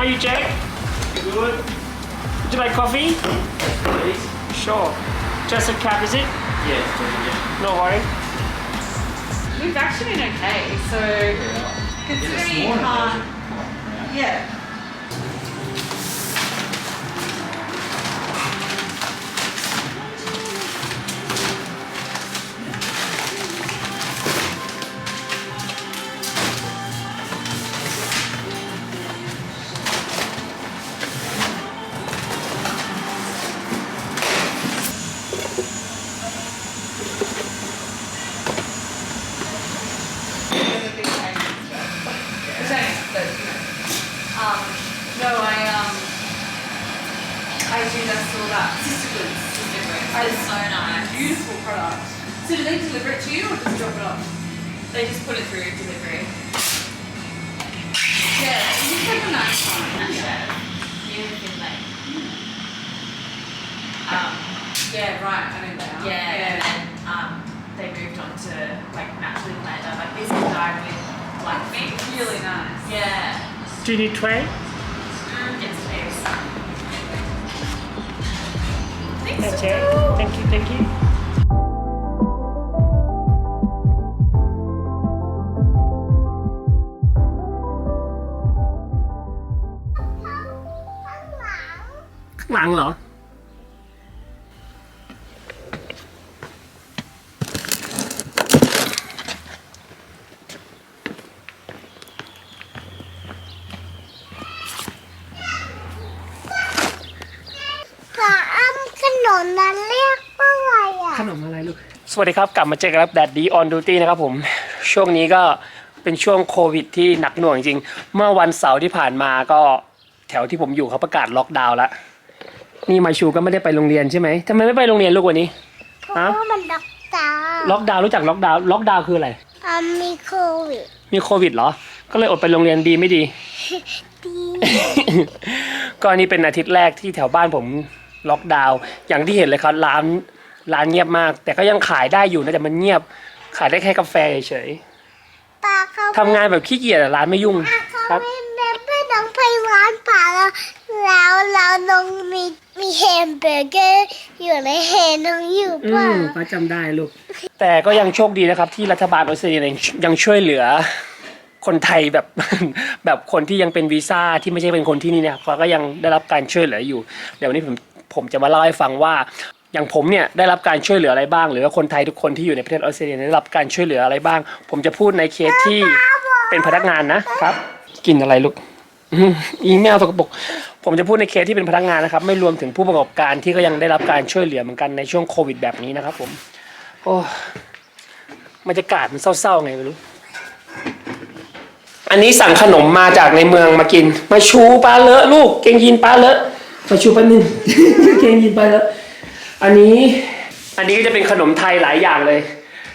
How you, Jack? Good. Would you like coffee? Please? Sure. Just a cup, is it? Yeah, yeah. No worry. We've actually been okay. So considering you can't. Yeah. Deliver it to you or just drop it off? They just put it through delivery. Yeah, it's just like a nice one. Yeah. Beautiful like. Um, Yeah, right. I know they are. yeah, and then um, they moved on to like naturally planted, like this is dyed with black meat. Really nice. Yeah. Do you need tray? Mm, yes, please. Thanks. That's. Thank you, thank you. ลังเหรอฝาอ้ำขนมนั้นเรียกว่าอะไรอะ ขนมอะไรลูก สวัสดีครับ กลับมาเจอกันครับแดดดีออนดูตี้นะครับผม ช่วงนี้ก็เป็นช่วงโควิดที่หนักหน่วงจริง เมื่อวันเสาร์ที่ผ่านมาก็แถวที่ผมอยู่เขาประกาศล็อกดาวน์แล้ว นี่มาชูก็ไม่ได้ไปโรงเรียนใช่ไหมทำไมไม่ไปโรงเรียนลูกวันนี้ เพราะว่ามันด็อกตาร์ล็อกดาวน์รู้จักล็อกดาวน์ล็อกดาวน์คืออะไร อะมีโควิดมีโควิดเหรอ ก็เลยอดไปโรงเรียนดีไม่ดี ดี ก็นี่เป็นอาทิตย์แรกที่แถวบ้านผมล็อกดาวน์อย่างที่เห็นเลยครับร้านร้านเงียบมาก แต่ก็ยังขายได้อยู่นะแต่มันเงียบ ขายได้แค่กาแฟเฉยปลาเขาๆทำงานแบบขี้เกียจอะร้านไม่ยุ่งอะเขาครับ ไม่านป่าแล้วแล้วเราน้องมีมีแฮมเบอร์เกอร์อยู่ในแฮนน้องอยู่อืป่ะมป้าจำได้ลูก แต่ก็ยังโชคดีนะครับ ที่รัฐบาลออสเตรเลียยังช่วยเหลือคนไทยแบบ แบบคนที่ยังเป็นวีซ่าที่ไม่ใช่เป็นคนที่นี่เนี่ยเขาก็ยังได้รับการช่วยเหลืออยู่ เดี๋ยววันนี้ผมผมจะมาเล่าให้ฟังว่า อย่างผมเนี่ยได้รับการช่วยเหลืออะไรบ้าง หรือว่าคนไทยทุกคนที่อยู่ในประเทศออสเตรเลียได้รับการช่วยเหลืออะไรบ้าง ผมจะพูดในเคสที่เป็นพนักงานนะครับ กินอะไรลูก อืมอีเมลสกปรกผมจะพูดในเคสที่เป็นพนักงานนะครับ ไม่รวมถึงผู้ประกอบการที่ก็ยังได้รับการช่วยเหลือเหมือนกันในช่วงโควิดแบบนี้นะครับ ผม โอ้บรรยากาศมันเศร้าๆไงไม่รู้ อันนี้สั่งขนมมาจากในเมืองมากิน มาชูปลาเลอะลูก เกงยีนปลาเลอะมาชูแป๊บนึงเกงยีนปลาเลอะอันนี้ อันนี้ก็จะเป็นขนมไทยหลายอย่างเลย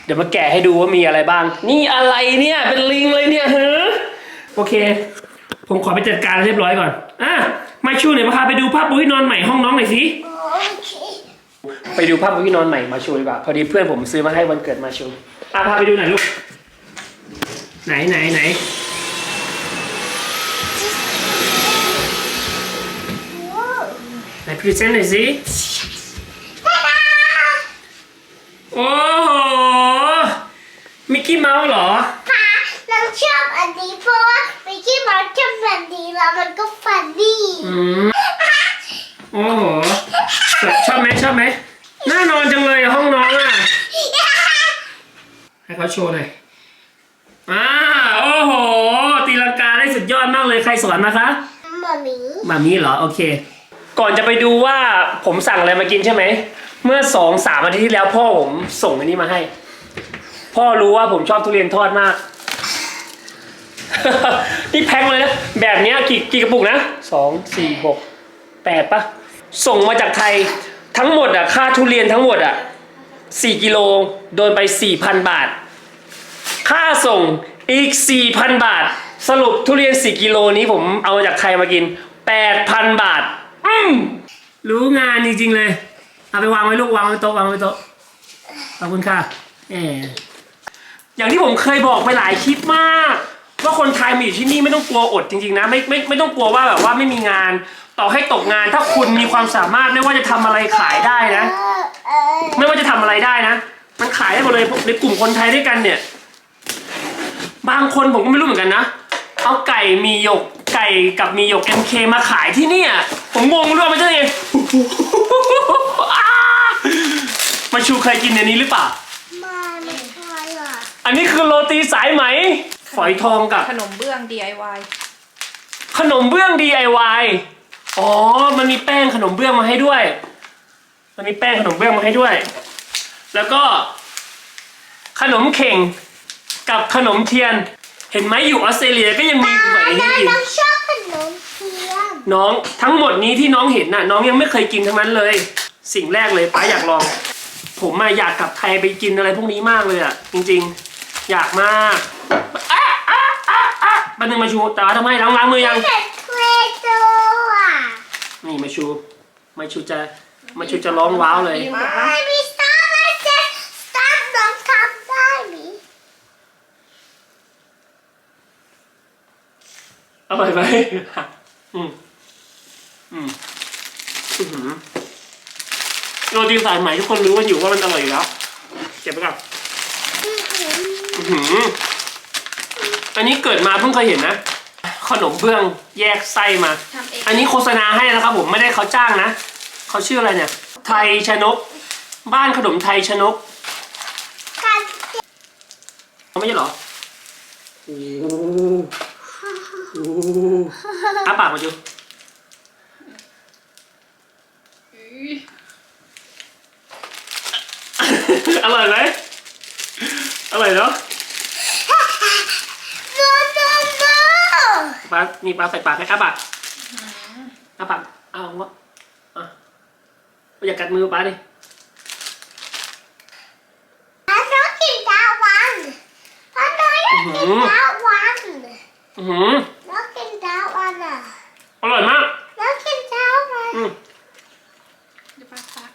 เดี๋ยวมาแกะให้ดูว่ามีอะไรบ้าง นี่อะไรเนี่ย เป็นลิงเลยเนี่ยเฮ้อโอเค ผมขอไปจัดการเรียบร้อยก่อน อะ มาชูเดี๋ยวพาไปดูภาพปุ้ยนอนใหม่ห้องน้องหน่อยสิโอเคไปดูภาพปุ้ยนอนใหม่มาชูดีกว่า พอดีเพื่อนผมซื้อมาให้วันเกิดมาชูอะพาไปดูหน่อยลูก ไหนไหนไหน ไหนพรีเซนต์หน่อยสิ โอ้โห มิกกี้เมาส์เหรอ ค่ะเราชอบอันนี้ แล้วมันก็ฟันดีอืมโอ้โหสวยชอบไหมชอบไหมน่านอนจังเลยอะห้องน้องอะให้เขาโชว์หน่อยอ่าโอ้โห ตีลังกาได้สุดยอดมากเลยใครสอนมาคะมามีแบบนี้เหรอ โอเค ก่อนจะไปดูว่าผมสั่งอะไรมากินใช่ไหม เมื่อสองสามอาทิตย์ที่แล้วพ่อผมส่งอันนี้มาให้ พ่อรู้ว่าผมชอบทุเรียนทอดมาก นี่แพ็คมาเลยนะ แบบนี้กี่กี่กระปุกนะสองสี่หกแปดปะส่งมาจากไทยทั้งหมดอะ ค่าทุเรียนทั้งหมดอะสี่กิโลโดนไปสี่พันบาท ค่าส่งอีก4,000บาท สรุปทุเรียน4กิโลนี้ผมเอามาจากไทยมากิน8,000บาท อืมรู้งานจริงๆเลย เอาไปวางไว้ลูกวางไว้โต๊ะวางไว้โต๊ะขอบคุณค่ะเอออย่างที่ผมเคยบอกไปหลายคลิปมาก ว่าคนไทยมาอยู่ที่นี่ไม่ต้องกลัวอดจริงๆนะไม่ไม่ไม่ต้องกลัวว่าแบบว่าไม่มีงาน ต่อให้ตกงานถ้าคุณมีความสามารถไม่ว่าจะทำอะไรขายได้นะเออเออไม่ว่าจะทำอะไรได้นะ มันขายได้หมดเลยในกลุ่มคนไทยด้วยกันเนี่ย บางคนผมก็ไม่รู้เหมือนกันนะ เอาไก่มีหยกไก่กับมีหยก MK มาขายที่เนี่ยผมงงด้วยมันจะไงมาชูเคยกินในนี้หรือเปล่า มาไม่ใช่อะอันนี้คือโรตีสายไหม ฝอยทองกับ ขนมเบื้อง DIY ขนมเบื้อง DIY อ๋อ มันมีแป้งขนมเบื้องมาให้ด้วย มันมีแป้งขนมเบื้องมาให้ด้วย แล้วก็ ขนมเข่งกับขนมเทียน เห็นไหมอยู่ออสเตรเลียก็ยังมีแบบอันนี้นั้นอีกน้องชอบขนมเทียนน้องทั้งหมดนี้ที่น้องเห็นน่ะ น้องยังไม่เคยกินทั้งนั้นเลย สิ่งแรกเลยป้าอยากลอง ผมมาอยากกลับไทยไปกินอะไรพวกนี้มากเลยอะ จริง ๆ อยากมากอะอะอะ อะบันนึงมาชูแต่ว่าทำไมล้างล้างมือยังเด็กเพลโตอะนี่มาชูมาชูจะมาชูจะร้องว้าวเลยไม่มีสตาร์ไม่เจ็ดสตาร์น้องทำได้ไหมอร่อยไหมอืมอืมอือหือโรตีสายไหมทุกคนรู้กันอยู่ว่ามันอร่อยอยู่แล้วเก็บไปก่อนอือหื ออันนี้เกิดมาเพิ่งเคยเห็นนะ ขนมเบื้องแยกไส้มา ทำเองอันนี้โฆษณาให้นะครับผมไม่ได้เขาจ้างนะเขาชื่ออะไรเนี่ย ไทยชนก บ้านขนมไทยชนกกันไม่ใช่เหรอโอ้โหโอ้โหอ้าปากมาจูอร่อยไหมอร่อยเนาะ โนโนโน ปลามีปลาใส่ปากให้อ้าปากอ้าปากเอาวะอะอย่ากัดมือปลาดิอันน้องกินดาวันอันน้องอยากกินดาวันอือหือน้องกินดาวันอะอร่อยมากน้องกินดาวันอืมเดี๋ยวป้าซัก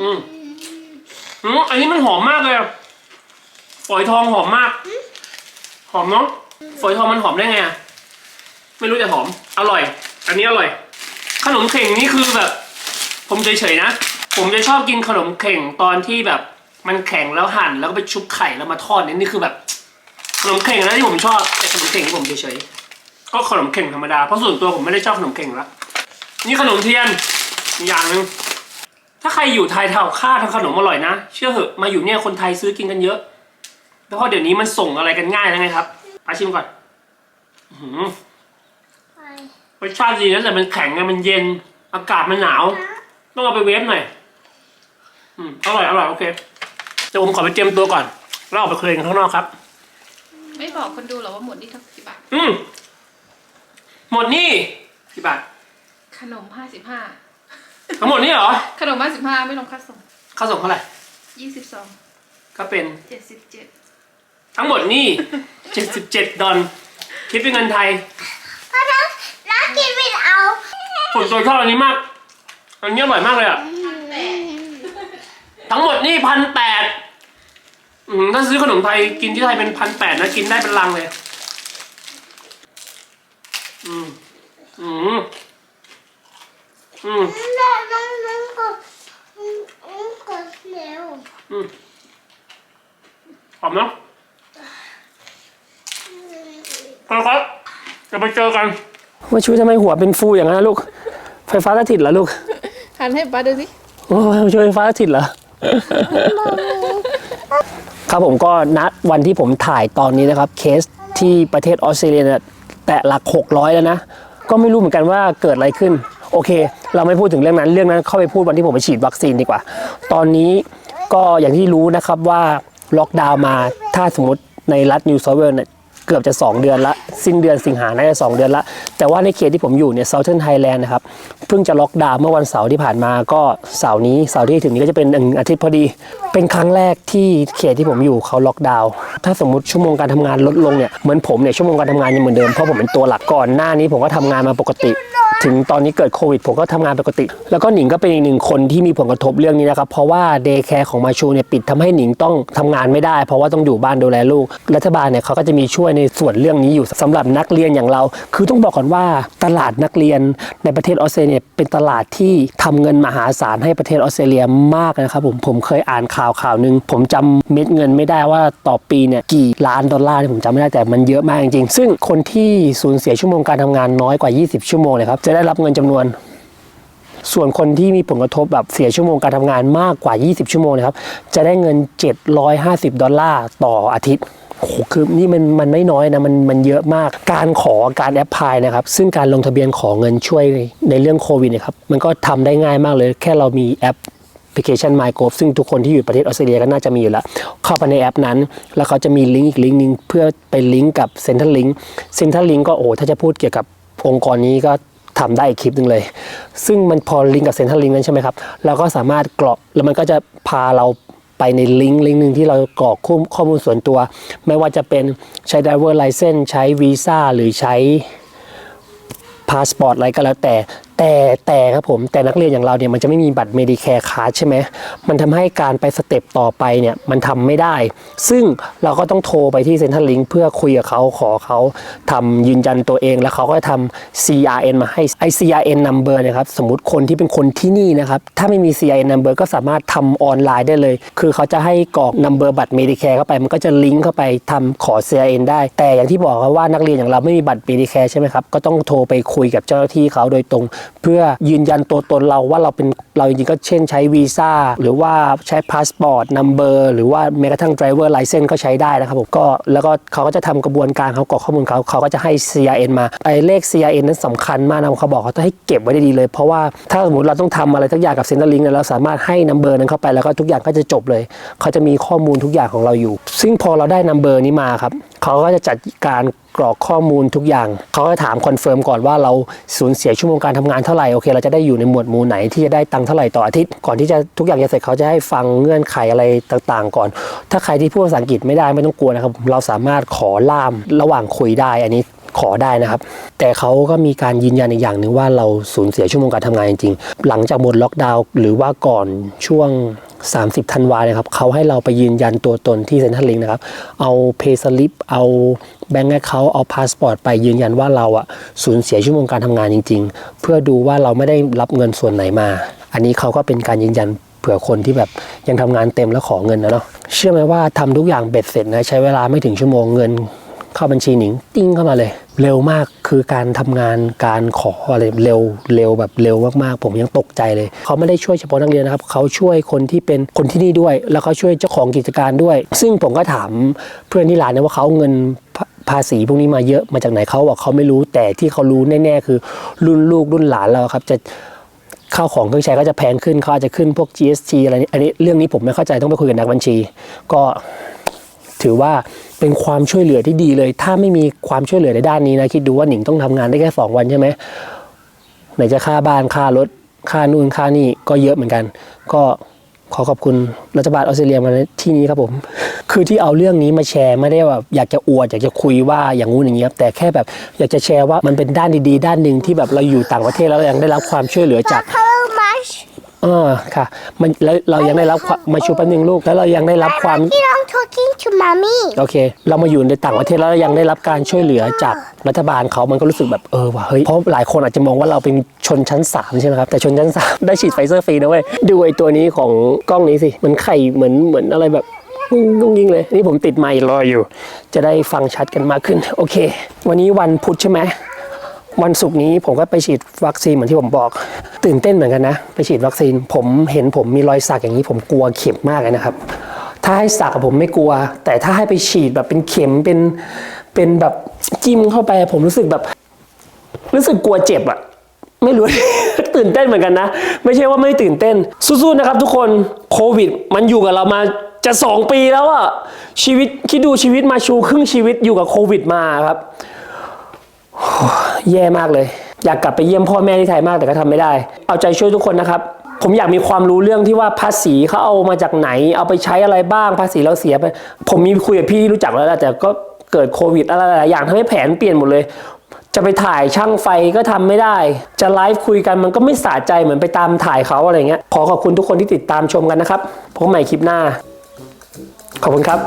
อืมอืมอันนี้มันหอมมากเลยอะฝอยทองหอมมาก หอมเนาะ ฝอยทองมันหอมได้ไงอะไม่รู้แต่หอม อร่อย อันนี้อร่อย ขนมเข่งนี่คือแบบ ผมเฉยๆนะ ผมจะชอบกินขนมเข่งตอนที่แบบ มันแข็งแล้วหั่นแล้วก็ไปชุบไข่แล้วมาทอดเนี่ยนี่คือแบบ ขนมเข่งนะที่ผมชอบแต่ขนมเข่งที่ผมเฉยๆก็ขนมเข่งธรรมดาเพราะส่วนตัวผมไม่ได้ชอบขนมเข่งละนี่ขนมเทียนอย่างหนึ่งถ้าใครอยู่ไทยทำข้าวทำขนมอร่อยนะ เชื่อเหอะมาอยู่เนี่ยคนไทยซื้อกินกันเยอะแล้วพราะเดี๋ยวนี้มันส่งอะไรกันง่ายแล้วไงครับ ปาชิมก่อนอื้อหือรสชาติดีนะแต่มันแข็งไงมันเย็น อากาศมันหนาว ต้องเอาไปเวฟหน่อยอืมอร่อยอร่อยโอเคเดี๋ยวผมขอไปเตรียมตัวก่อนแล้วออกไปเคลียร์กันข้างนอกครับ ไม่บอกคนดูหรอกว่าหมดนี่เท่ากี่บาท อืมหมดนี่กี่บาท ขนมห้าสิบห้าทั้งหมดนี่เหรอ ขนมห้าสิบห้าไม่ลงค่าส่ง ค่าส่งเท่าไหร่ยี่สิบสองก็เป็นเจ็ดสิบเจ็ด ทั้งหมดนี่ 77 ดอลคิดเป็นเงินไทย เพราะน้องน้องกินไม่เอาผมตัวชอบอันนี้มาก อันนี้อร่อยมากเลยอะ ทั้งหมดนี่พันแปดถ้าซื้อขนมไทยกินที่ไทยเป็นพันแปดนะ กินได้เป็นลังเลย อืม อืม อืม น้องน้องน้องกดน้องกดเร็วอืมหอมเนาะ ครับจะไปเจอกันว่าช่วยทำไมหัวเป็นฟูอย่างนั้นลูก ไฟฟ้าสถิตเหรอลูกหันให้ป้าดูสิโอ้ยช่วยไฟฟ้าสถิตเหรอ ครับผมก็นัดวันที่ผมถ่ายตอนนี้นะครับ เคสที่ประเทศออสเตรเลียเนี่ยแตะหลัก 600 แล้วนะ ก็ไม่รู้เหมือนกันว่าเกิดอะไรขึ้น โอเค เราไม่พูดถึงเรื่องนั้น เรื่องนั้นเข้าไปพูดวันที่ผมไปฉีดวัคซีนดีกว่า ตอนนี้ก็อย่างที่รู้นะครับว่าล็อกดาวน์มาถ้าสมมติในรัฐนิวเซาท์เวลเนี่ย เกือบจะ 2 เดือนละ สิ้นเดือนสิงหาน่าจะ2เดือนละ แต่ว่าในเขตที่ผมอยู่เนี่ยเซาเทิร์นไทยแลนด์นะครับ เพิ่งจะล็อกดาวน์เมื่อวันเสาร์ที่ผ่านมาก็เสาร์นี้เสาร์ที่ถึงนี้ก็จะเป็นหนึ่งอาทิตย์พอดี เป็นครั้งแรกที่เขตที่ผมอยู่เขาล็อกดาวน์ถ้าสมมติชั่วโมงการทำงานลดลงเนี่ยเหมือนผมเนี่ยชั่วโมงการทำงานยังเหมือนเดิมเพราะผมเป็นตัวหลักก่อนหน้านี้ผมก็ทำงานมาปกติ ถึงตอนนี้เกิดโควิดผมก็ทำงานปกติ แล้วก็หนิงก็เป็นอีกหนึ่งคนที่มีผลกระทบเรื่องนี้นะครับ เพราะว่าเดย์แคร์ของมาชูเนี่ยปิดทำให้หนิงต้องทำงานไม่ได้ เพราะว่าต้องอยู่บ้านดูแลลูก รัฐบาลเนี่ยเขาก็จะมีช่วยในส่วนเรื่องนี้อยู่สำหรับนักเรียนอย่างเรา คือต้องบอกก่อนว่าตลาดนักเรียนในประเทศออสเตรเลียเป็นตลาดที่ทำเงินมหาศาลให้ประเทศออสเตรเลียมากนะครับผมผมเคยอ่านข่าวข่าวหนึ่งผมจำเม็ดเงินไม่ได้ว่าต่อปีเนี่ยกี่ล้านดอลลาร์เนี่ยผมจำไม่ได้แต่มันเยอะมากจริงๆซึ่งคนที่สูญเสียชั่วโมงการทำงานน้อยกว่า 20 ชั่วโมงเลยครับจะได้รับเงินจำนวน ส่วนคนที่มีผลกระทบแบบเสียชั่วโมงการทำงานมากกว่า 20 ชั่วโมงนะครับ จะได้เงิน 750 ดอลลาร์ต่ออาทิตย์คือนี่มันมันไม่น้อยนะมันมันเยอะมากการขอการแอปพลายนะครับ ซึ่งการลงทะเบียนขอเงินช่วยในเรื่องโควิดนะครับมันก็ทำได้ง่ายมากเลย แค่เรามีแอปพลิเคชัน MyGo ซึ่งทุกคนที่อยู่ประเทศออสเตรเลียก็น่าจะมีอยู่แล้ว เข้าไปในแอปนั้น แล้วเขาจะมีลิงก์อีกลิงก์หนึงเพื่อไปลิงก์กับ Central Link Central Link ก็โอ้ถ้าจะพูดเกี่ยวกับองค์กรนี้ก็ ทำได้อีกคลิปหนึ่งเลย ซึ่งมันพอลิงก์กับเซ็นทรัลลิงก์นั้นใช่ไหมครับเราก็สามารถกรอกแล้วมันก็จะพาเราไปในลิงก์ลิงก์หนึ่งที่เรากรอกข้อข้อมูลส่วนตัว ไม่ว่าจะเป็นใช้ driver license ใช้วีซ่าหรือใช้พาสปอร์ตอะไรก็แล้วแต่ แต่แต่ครับผมแต่นักเรียนอย่างเราเนี่ยมันจะไม่มีบัตร Medicare card ใช่ไหมมันทำให้การไปสเต็ปต่อไปเนี่ยมันทำไม่ได้ ซึ่งเราก็ต้องโทรไปที่เซ็นทรัลลิงเพื่อคุยกับเขาขอเขาทำยืนยันตัวเองแล้วเขาก็ทำ CRN มาให้ไอ CRN number นะครับสมมติคนที่เป็นคนที่นี่นะครับถ้าไม่มี CRN number ก็สามารถทำออนไลน์ได้เลย คือเขาจะให้กรอก number บัตร Medicare เข้าไปมันก็จะลิงก์เข้าไปทำขอ CRN ได้ แต่อย่างที่บอกครับว่านักเรียนอย่างเราไม่มีบัตร Medicare ใช่ไหมครับก็ต้องโทรไปคุยกับเจ้าหน้าที่เขาโดยตรงเพื่อยืนยันตัวตนเราว่าเราเป็นเราจริงๆก็เช่นใช้วีซ่าหรือว่าใช้พาสปอร์ตนัมเบอร์หรือว่าแม้กระทั่ง driver license ก็ใช้ได้นะครับผมก็แล้วก็เขาก็จะทำกระบวนการเขากรอกข้อมูลเขาเขาก็จะให้ CRN มาไอ้เลข CRN นั้นสำคัญมากนะเขาบอกเขาต้องให้เก็บไว้ได้ดีเลย เพราะว่าถ้าสมมติเราต้องทำอะไรทุกอย่างกับเซ็นเตอร์ลิงเนี่ยเราสามารถให้นัมเบอร์นั้นเข้าไปแล้วก็ทุกอย่างก็จะจบเลย เขาจะมีข้อมูลทุกอย่างของเราอยู่ ซึ่งพอเราได้นัมเบอร์นี้มาครับเขาก็จะจัดการ กรอกข้อมูลทุกอย่างเขาก็ถามคอนเฟิร์มก่อนว่าเราสูญเสียชั่วโมงการทำงานเท่าไหร่โอเค เราจะได้อยู่ในหมวดหมู่ไหนที่จะได้ตังค์เท่าไหร่ต่ออาทิตย์ก่อนที่จะทุกอย่างจะเสร็จเขาจะให้ฟังเงื่อนไขอะไรต่างๆ ก่อน ถ้าใครที่พูดภาษาอังกฤษไม่ได้ไม่ต้องกลัวนะครับเราสามารถขอล่ามระหว่างคุยได้อันนี้ ขอได้นะครับ แต่เขาก็มีการยืนยันอีกอย่างหนึ่งว่าเราสูญเสียชั่วโมงการทำงานจริงๆ หลังจากหมดล็อกดาวน์หรือว่าก่อนช่วง 30ธันวาเนี่ยครับเขาให้เราไปยืนยันตัวตนที่เซ็นทรัลลิงนะครับ เอาเพย์สลิปเอาแบงก์แอคเคาเอาพาสปอร์ตไปยืนยันว่าเราอะสูญเสียชั่วโมงการทำงานจริง ๆ เพื่อดูว่าเราไม่ได้รับเงินส่วนไหนมา อันนี้เขาก็เป็นการยืนยันเผื่อคนที่แบบยังทำงานเต็มแล้วขอเงินนะเนาะเชื่อไหมว่าทำทุกอย่างเบ็ดเสร็จนะใช้เวลาไม่ถึงชั่วโมงเงิน เข้าบัญชีหนิงติ้งเข้ามาเลย เร็วมากคือการทำงานการขออะไรเร็วเร็วแบบเร็วมากๆ ผมยังตกใจเลย เขาไม่ได้ช่วยเฉพาะนักเรียนนะครับ เขาช่วยคนที่เป็นคนที่นี่ด้วย แล้วเขาช่วยเจ้าของกิจการด้วย ซึ่งผมก็ถามเพื่อนที่ร้านนะว่าเขาเงินภาษีพวกนี้มาเยอะมาจากไหนเขาบอกเขาไม่รู้แต่ที่เขารู้แน่ๆ คือ รุ่นลูกรุ่นหลานเราครับจะข้าวของเครื่องใช้ก็จะแพงขึ้นเขาอาจจะขึ้นพวก GST อะไรนี่อันนี้เรื่องนี้ผมไม่เข้าใจต้องไปคุยกับนักบัญชี ก็ ถือว่าเป็นความช่วยเหลือที่ดีเลย ถ้าไม่มีความช่วยเหลือในด้านนี้นะคิดดูว่าหนิงต้องทำงานได้แค่สองวันใช่ไหมไหนจะค่าบ้านค่ารถค่านู่นค่านี่ก็เยอะเหมือนกัน ก็ขอขอบคุณรัฐบาลออสเตรเลียมาที่นี้ครับผม คือที่เอาเรื่องนี้มาแชร์ไม่ได้แบบอยากจะอวดอยากจะคุยว่าอย่างงู้นอย่างนี้ครับแต่แค่แบบอยากจะแชร์ว่ามันเป็นด้านดีๆ ด้านหนึ่งที่แบบเราอยู่ต่างประเทศแล้วเรายังได้รับความช่วยเหลือจาก How much ออค่ะ มันแล้วเรายังได้รับความมาชูแป๊บนึงลูกแล้วเรายังได้รับความที่ต้อง talking to mommy โอเค เรามาอยู่ในต่างประเทศแล้วเรายังได้รับการช่วยเหลือจากรัฐบาลเขามันก็รู้สึกแบบเออว่ะเฮ้ยเพราะหลายคนอาจจะมองว่าเราเป็นชนชั้น 3 ใช่ไหมครับ แต่ชนชั้น 3 ได้ฉีดไฟเซอร์ฟรีนะเว้ย ดูไอ้ตัวนี้ของกล้องนี้สิมันไข่เหมือนเหมือนอะไรแบบกุ้งยิงเลย นี่ผมติดไมค์รออยู่ จะได้ฟังชัดกันมากขึ้น โอเค วันนี้วันพุธใช่ไหม วันศุกร์นี้ผมก็ไปฉีดวัคซีนเหมือนที่ผมบอก ตื่นเต้นเหมือนกันนะ ไปฉีดวัคซีนผมเห็นผมมีรอยสักอย่างนี้ผมกลัวเข็มมากเลยนะครับ ถ้าให้สักผมไม่กลัว แต่ถ้าให้ไปฉีดแบบเป็นเข็มเป็นเป็นแบบจิ้มเข้าไป ผมรู้สึกแบบ รู้สึกกลัวเจ็บอะไม่รู้ ตื่นเต้นเหมือนกันนะ ไม่ใช่ว่าไม่ตื่นเต้น สู้ๆนะครับทุกคนโควิด มันอยู่กับเรามาจะสองปีแล้วอะชีวิตคิดดูชีวิตมาชูครึ่งชีวิตอยู่กับโควิดมาครับ แย่มากเลย อยากกลับไปเยี่ยมพ่อแม่ที่ไทยมากแต่ก็ทำไม่ได้ เอาใจช่วยทุกคนนะครับ ผมอยากมีความรู้เรื่องที่ว่าภาษีเขาเอามาจากไหน เอาไปใช้อะไรบ้างภาษีเราเสียไป ผมมีคุยกับพี่รู้จักแล้วแต่ก็เกิดโควิดอะไรหลายๆอย่างทำให้แผนเปลี่ยนหมดเลย จะไปถ่ายช่างไฟก็ทำไม่ได้ จะไลฟ์คุยกันมันก็ไม่สะใจเหมือนไปตามถ่ายเขาอะไรเงี้ยขอขอบคุณทุกคนที่ติดตามชมกันนะครับพบใหม่คลิปหน้า ขอบคุณครับ